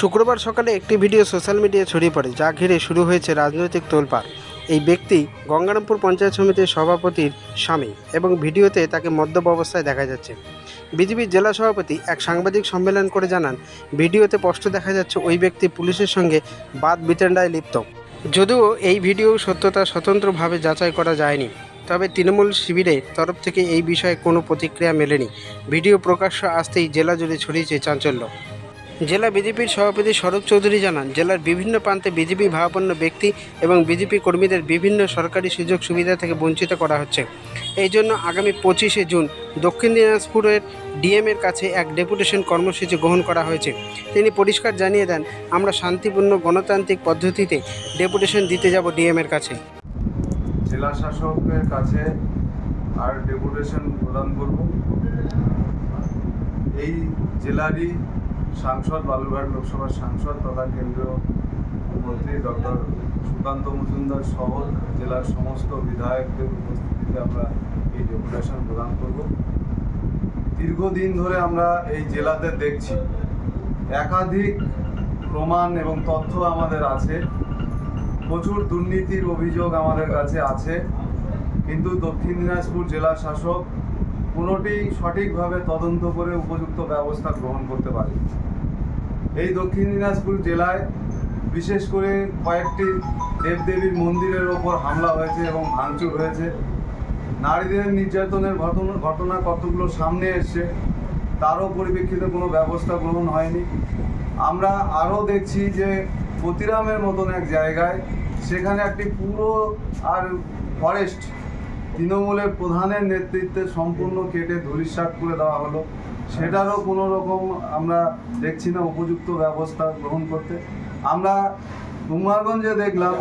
শুক্রবার সকালে একটি ভিডিও সোশ্যাল মিডিয়ায় ছড়িয়ে পড়ে, যা ঘিরে শুরু হয়েছে রাজনৈতিক তোলপাড়। এই ব্যক্তি গঙ্গারামপুর পঞ্চায়েত সমিতির সভাপতির স্বামী এবং ভিডিওতে তাকে মদ্যপ অবস্থায় দেখা যাচ্ছে। বিজেপির জেলা সভাপতি এক সাংবাদিক সম্মেলন করে জানান, ভিডিওতে স্পষ্ট দেখা যাচ্ছে ওই ব্যক্তি পুলিশের সঙ্গে বাদ বিতণ্ডায় লিপ্ত। যদিও এই ভিডিও সত্যতা স্বতন্ত্রভাবে যাচাই করা যায়নি, তবে তৃণমূল শিবিরের তরফ থেকে এই বিষয়ে কোনো প্রতিক্রিয়া মেলেনি। ভিডিও প্রকাশ্য আসতেই জেলা জুড়ে ছড়িয়েছে চাঞ্চল্য। জেলা বিজেপির সভাপতি শরৎ চৌধুরী জানান, জেলার বিভিন্ন প্রান্তে বিজেপি ভাবাপন্ন ব্যক্তি এবং বিজেপি কর্মীদের বিভিন্ন সরকারি সুযোগ সুবিধা থেকে বঞ্চিত করা হচ্ছে। এই জন্য আগামী পঁচিশে জুন দক্ষিণ দিনাজপুরের ডিএমের কাছে এক ডেপুটেশন কর্মসূচি গ্রহণ করা হয়েছে। তিনি পরিষ্কার জানিয়ে দেন, আমরা শান্তিপূর্ণ গণতান্ত্রিক পদ্ধতিতে ডেপুটেশন দিতে যাব ডিএমের কাছে। জেলা শাসকের কাছে আর ডেপুটেশন প্রদান করব। এই জেলারই সাংসদ বালুরঘাট লোকসভার সাংসদ তথা কেন্দ্রীয় মন্ত্রী ডক্টর সুকান্ত মজুমদার সহ জেলার সমস্ত বিধায়কদের উপস্থিতিতে আমরা এই ডেপুটেশন প্রদান করব। দীর্ঘদিন ধরে আমরা এই জেলাতে দেখছি একাধিক প্রমাণ এবং তথ্য আমাদের আছে। প্রচুর দুর্নীতির অভিযোগ আমাদের কাছে আছে। কিন্তু দক্ষিণ দিনাজপুর জেলা শাসক কোনোটি সঠিকভাবে তদন্ত করে উপযুক্ত ব্যবস্থা গ্রহণ করতে পারে। এই দক্ষিণ দিনাজপুর জেলায় বিশেষ করে কয়েকটি দেবদেবীর মন্দিরের ওপর হামলা হয়েছে এবং ভাঙচুর হয়েছে। নারীদের নির্যাতনের ঘটনা ঘটনা কতগুলো সামনে এসছে, তারও পরিপ্রেক্ষিতে কোনো ব্যবস্থা গ্রহণ হয়নি। আমরা আরও দেখছি যে প্রতিরামের মতন এক জায়গায় সেখানে একটি পুরো আর ফরেস্ট তৃণমূলের প্রধানের নেতৃত্বে সম্পূর্ণ কেটে ধূলিসাৎ করে দেওয়া হলো। সেটারও কোনো রকম আমরা দেখছি না উপযুক্ত ব্যবস্থা গ্রহণ করতে। আমরা কুমারগঞ্জে দেখলাম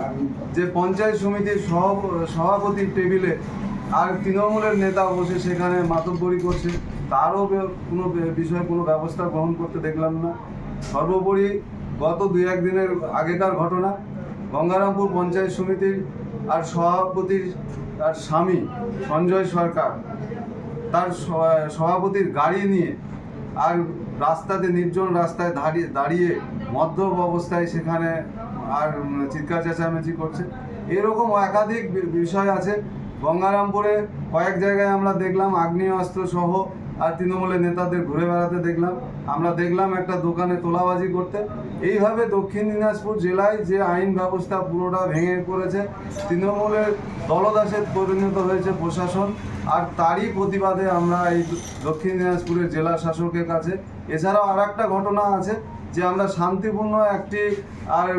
যে পঞ্চায়েত সমিতির সভাপ- সভাপতির টেবিলে আর তৃণমূলের নেতা বসে সেখানে মাতব্বরি করছে। তারও কোনো বিষয়ে কোনো ব্যবস্থা গ্রহণ করতে দেখলাম না। সর্বোপরি গত দুই এক দিনের আগেকার ঘটনা। গঙ্গারামপুর পঞ্চায়েত সমিতির আর সভাপতির আর স্বামী সঞ্জয় সরকার তার সভাপতির গাড়ি নিয়ে আর রাস্তাতে নির্জন রাস্তায় দাঁড়িয়ে দাঁড়িয়ে মদ্যপ অবস্থায় সেখানে আর চিৎকার চেঁচামেচি করছে। এরকম একাধিক বিষয় আছে। গঙ্গারামপুরে কয়েক জায়গায় আমরা দেখলাম আগ্নেয় অস্ত্র সহ আর তৃণমূলের নেতাদের ঘুরে বেড়াতে দেখলাম। আমরা দেখলাম একটা দোকানে তোলাবাজি করতে। এইভাবে দক্ষিণ দিনাজপুর জেলায় যে আইন ব্যবস্থা পুরোটা ভেঙে পড়েছে, তৃণমূলের দলদাসে পরিণত হয়েছে প্রশাসন। আর তারই প্রতিবাদে আমরা এই দক্ষিণ দিনাজপুরের জেলা শাসকের কাছে। এছাড়াও আর একটা ঘটনা আছে, যে আমরা শান্তিপূর্ণ একটি আর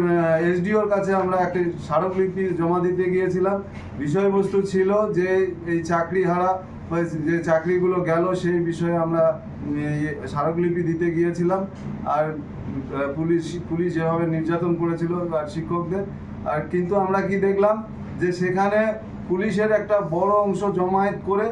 এসডিওর কাছে আমরা একটি স্মারকলিপি জমা দিতে গিয়েছিলাম। বিষয়বস্তু ছিল যে এই চাকরি হারা যে চাকরিগুলো গেল সেই বিষয়ে আমরা স্মারকলিপি দিতে গিয়েছিলাম। আর পুলিশ পুলিশ যেভাবে নির্যাতন করেছিল আর শিক্ষকদের। আর কিন্তু আমরা কি দেখলাম যে সেখানে পুলিশের একটা বড় অংশ জমায়েত করে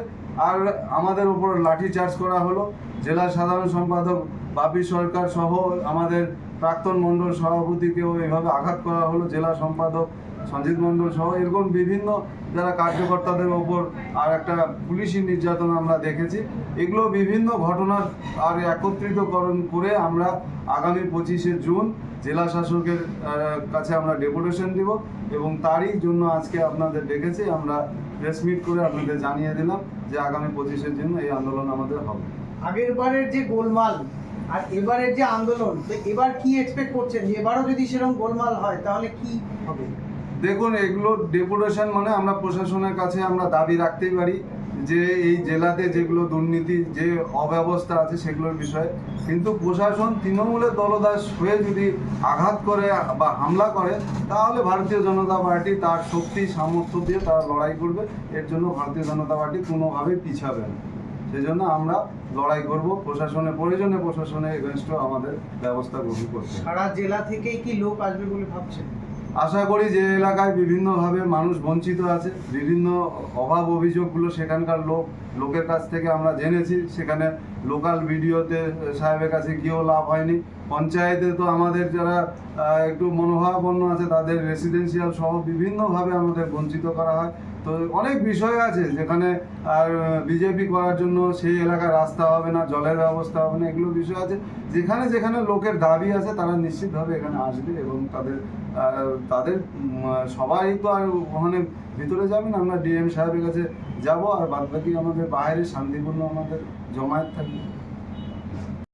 আর আমাদের উপর লাঠি চার্জ করা হলো। জেলা সাধারণ সম্পাদক বাপি সরকার সহ আমাদের প্রাক্তন মণ্ডল সভাপতিকেও এভাবে আঘাত করা হলো, জেলা সম্পাদক সঞ্জিত মণ্ডল সহ। এরকম বিভিন্ন যারা কার্যকর্তাদের ওপর আর একটা পুলিশি নির্যাতন আমরা দেখেছি। এগুলো বিভিন্ন ঘটনার আর একত্রিতকরণ করে আমরা আগামী পঁচিশে জুন জেলা শাসকের কাছে আমরা ডেপুটেশন দিব এবং তারই জন্য আজকে আপনাদের ডেকেছি। আমরা প্রেস মিট করে আপনাদের জানিয়ে দিলাম যে আগামী পঁচিশের জন্য এই আন্দোলন আমাদের হবে। আগের বারের যে গোলমাল আর এবারের যে আন্দোলন, তো এবার কি এক্সপেক্ট করছেন? যে এবারও যদি সেরকম গোলমাল হয়, তাহলে কি হবে? দেখুন, এগুলো ডেপুটেশন মানে আমরা প্রশাসনের কাছে আমরা দাবি রাখতেই পারি যে এই জেলাতে যেগুলো দুর্নীতি, যে অব্যবস্থা আছে সেগুলোর বিষয়ে। কিন্তু প্রশাসন তৃণমূলের দলদাস হয়ে যদি আঘাত করে বা হামলা করে, তাহলে ভারতীয় জনতা পার্টি তার শক্তি, সামর্থ্য দিয়ে তারা লড়াই করবে। এর জন্য ভারতীয় জনতা পার্টি কোনোভাবেই পিছাবে না। সেজন্য আমরা লড়াই করব প্রশাসনের প্রয়োজনে প্রশাসনের এগেনস্টও আমাদের ব্যবস্থা গ্রহণ করতে হবে। সারা জেলা থেকেই কি লোক আসবে বলে ভাবছেন? আশা করি যে এলাকায় বিভিন্নভাবে মানুষ বঞ্চিত আছে বিভিন্ন অভাব অভিযোগগুলো সেখানকার লোক লোকের কাছ থেকে আমরা জেনেছি সেখানে লোকাল ভিডিওতে সাহেবের কাছে গিয়েও লাভ হয়নি। পঞ্চায়েতে তো আমাদের যারা একটু মনোভাবাপন্ন আছে তাদের রেসিডেন্সিয়াল সহ বিভিন্নভাবে আমাদের বঞ্চিত করা হয়। তো অনেক বিষয় আছে যেখানে আর বিজেপি করার জন্য সেই এলাকায় রাস্তা হবে না, জলের ব্যবস্থা হবে না, এগুলো বিষয় আছে। যেখানে যেখানে লোকের দাবি আছে তারা নিশ্চিতভাবে এখানে আসবে এবং তাদের তাদের সবাই তো আর ওখানে ভিতরে যাবেন আমরা ডিএম সাহেবের কাছে যাব আর বাদবাকি আমাদের বাইরে শান্তিপূর্ণ আমাদের জমায়েত থাকবে।